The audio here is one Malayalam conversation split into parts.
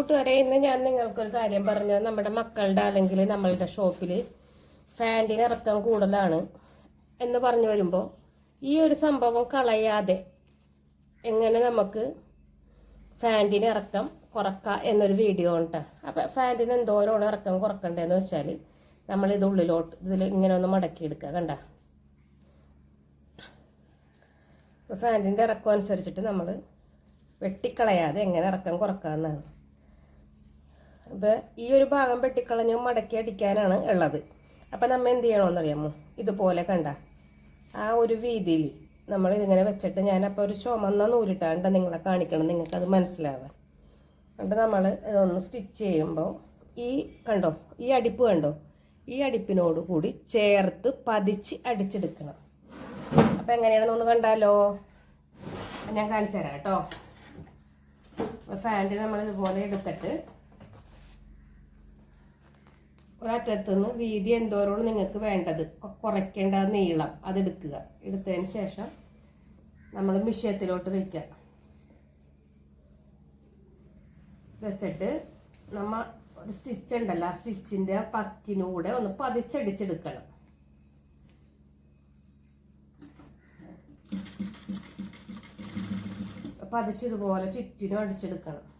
കൂട്ടുകാരെ ഇന്ന് ഞാൻ നിങ്ങൾക്കൊരു കാര്യം പറഞ്ഞത് നമ്മുടെ മക്കളുടെ അല്ലെങ്കിൽ നമ്മളുടെ ഷോപ്പിൽ ഫാന്റിന് ഇറക്കം കൂടുതലാണ് എന്ന് പറഞ്ഞു വരുമ്പോൾ ഈ ഒരു സംഭവം കളയാതെ എങ്ങനെ നമുക്ക് ഫാന്റിന് ഇറക്കം കുറക്കാം എന്നൊരു വീഡിയോ ഉണ്ട് അപ്പം ഫാന്റിന് എന്തോരമാണ് ഇറക്കം കുറക്കണ്ടേന്ന് വെച്ചാൽ നമ്മൾ ഇത് ഉള്ളിലോട്ട് ഇതിൽ ഇങ്ങനെ ഒന്ന് മടക്കിയെടുക്കുക കണ്ട? ഫാന്റിന്റെ ഇറക്കം അനുസരിച്ചിട്ട് നമ്മൾ വെട്ടിക്കളയാതെ എങ്ങനെ ഇറക്കം കുറക്കാമെന്നാണ് അപ്പോൾ ഈ ഒരു ഭാഗം വെട്ടിക്കളഞ്ഞ് മടക്കി അടിക്കാനാണ് ഉള്ളത്. അപ്പം നമ്മൾ എന്ത് ചെയ്യണമെന്നറിയാമോ ഇതുപോലെ കണ്ട. ആ ഒരു വീതിയിൽ നമ്മൾ ഇതിങ്ങനെ വെച്ചിട്ട് ഞാനപ്പോൾ ഒരു ചുമന്ന നൂലിട്ടാണ്ട് നിങ്ങളെ കാണിക്കണം നിങ്ങൾക്ക് അത് മനസ്സിലാവാൻ. എന്നിട്ട് നമ്മൾ ഇതൊന്ന് സ്റ്റിച്ച് ചെയ്യുമ്പോൾ ഈ കണ്ടോ? ഈ അടിപ്പ് കണ്ടോ? ഈ അടിപ്പിനോട് കൂടി ചേർത്ത് പതിച്ച് അടിച്ചെടുക്കണം. എങ്ങനെയാണെന്ന് എങ്ങനെയാണെന്നൊന്ന് കണ്ടാലോ? ഞാൻ കാണിച്ചു തരാം കേട്ടോ. ഫാന്റ് നമ്മൾ ഇതുപോലെ എടുത്തിട്ട് ഒരറ്റത്ത് നിന്ന് വീതി എന്തോരമാണ് നിങ്ങൾക്ക് വേണ്ടത്? കുറയ്ക്കേണ്ട നീളം അതെടുക്കുക. എടുത്തതിന് ശേഷം നമ്മൾ മിഷ്യത്തിലോട്ട് വയ്ക്കുക വെച്ചിട്ട് നമ്മ ഒരു സ്റ്റിച്ച് ഉണ്ടല്ലോ ആ സ്റ്റിച്ചിന്റെ പക്കിനൂടെ ഒന്ന് പതിച്ചടിച്ചെടുക്കണം. പതിച്ചതുപോലെ ചുറ്റിനും അടിച്ചെടുക്കണം.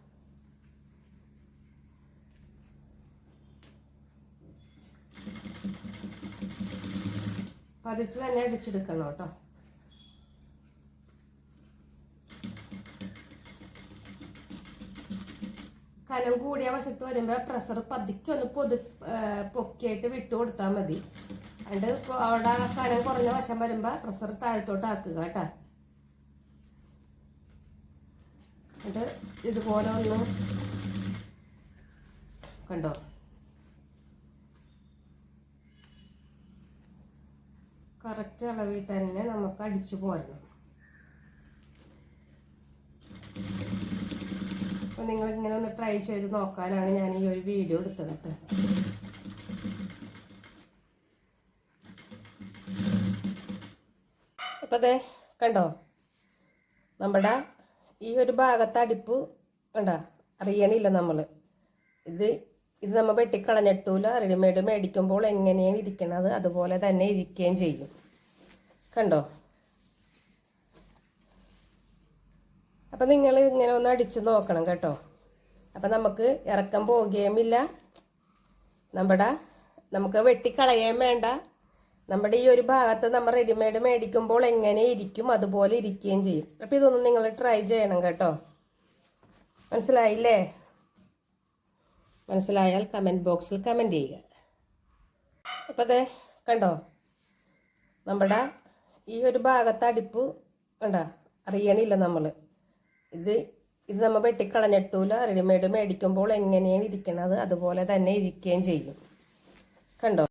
പതിച്ച് തന്നെ അടിച്ചെടുക്കണം കേട്ടോ. കനം കൂടിയ വശത്ത് വരുമ്പോൾ പ്രഷർ പതുക്കെ ഒന്ന് പൊതു പൊക്കിയായിട്ട് വിട്ടു കൊടുത്താൽ മതി. ഇപ്പൊ അവിടെ കനം കുറഞ്ഞ വശം വരുമ്പോൾ പ്രഷർ താഴത്തോട്ട് ആക്കുക കേട്ടോ. എന്നിട്ട് ഇതുപോലെ ഒന്ന് കണ്ടോ? കറക്റ്റ് അളവിൽ തന്നെ നമുക്ക് അടിച്ചു പോരണം. അപ്പോൾ നിങ്ങൾ ഇങ്ങനെ ഒന്ന് ട്രൈ ചെയ്ത് നോക്കാനാണ് ഞാൻ ഈ ഒരു വീഡിയോ എടുത്തത് കേട്ടോ അപ്പോൾ അതെ കണ്ടോ? നമ്മുടെ ഈ ഒരു ഭാഗത്ത് അടിപ്പ് കണ്ട? അറിയണില്ല നമ്മൾ ഇത് ഇത് നമ്മൾ വെട്ടിക്കളഞ്ഞിട്ടൂല. റെഡിമെയ്ഡ് മേടിക്കുമ്പോൾ എങ്ങനെയാണ് ഇരിക്കുന്നത് അതുപോലെ തന്നെ ഇരിക്കുകയും ചെയ്യും. കണ്ടോ? അപ്പം നിങ്ങൾ ഇങ്ങനെ ഒന്ന് അടിച്ച് നോക്കണം കേട്ടോ. അപ്പം നമുക്ക് ഇറക്കം പോകുകയുമില്ല നമ്മുടെ നമുക്ക് വെട്ടിക്കളയുകയും വേണ്ട. നമ്മുടെ ഈ ഒരു ഭാഗത്ത് നമ്മൾ റെഡിമെയ്ഡ് മേടിക്കുമ്പോൾ എങ്ങനെ ഇരിക്കും? അതുപോലെ ഇരിക്കുകയും ചെയ്യും. അപ്പം ഇതൊന്നും നിങ്ങൾ ട്രൈ ചെയ്യണം കേട്ടോ. മനസ്സിലായില്ലേ? മനസ്സിലായാൽ കമന്റ് ബോക്സിൽ കമന്റ് ചെയ്യുക. അപ്പോൾ അതെ കണ്ടോ? നമ്മുടെ ഈ ഒരു ഭാഗത്ത് അടിപ്പ് കണ്ടോ? അറിയണില്ല നമ്മൾ ഇത് ഇത് നമ്മൾ വെട്ടിക്കളഞ്ഞിട്ടൂല. റെഡിമെയ്ഡ് മേടിക്കുമ്പോൾ എങ്ങനെയാണ് ഇരിക്കണത്? അതുപോലെ തന്നെ ഇരിക്കുകയും ചെയ്യും. കണ്ടോ?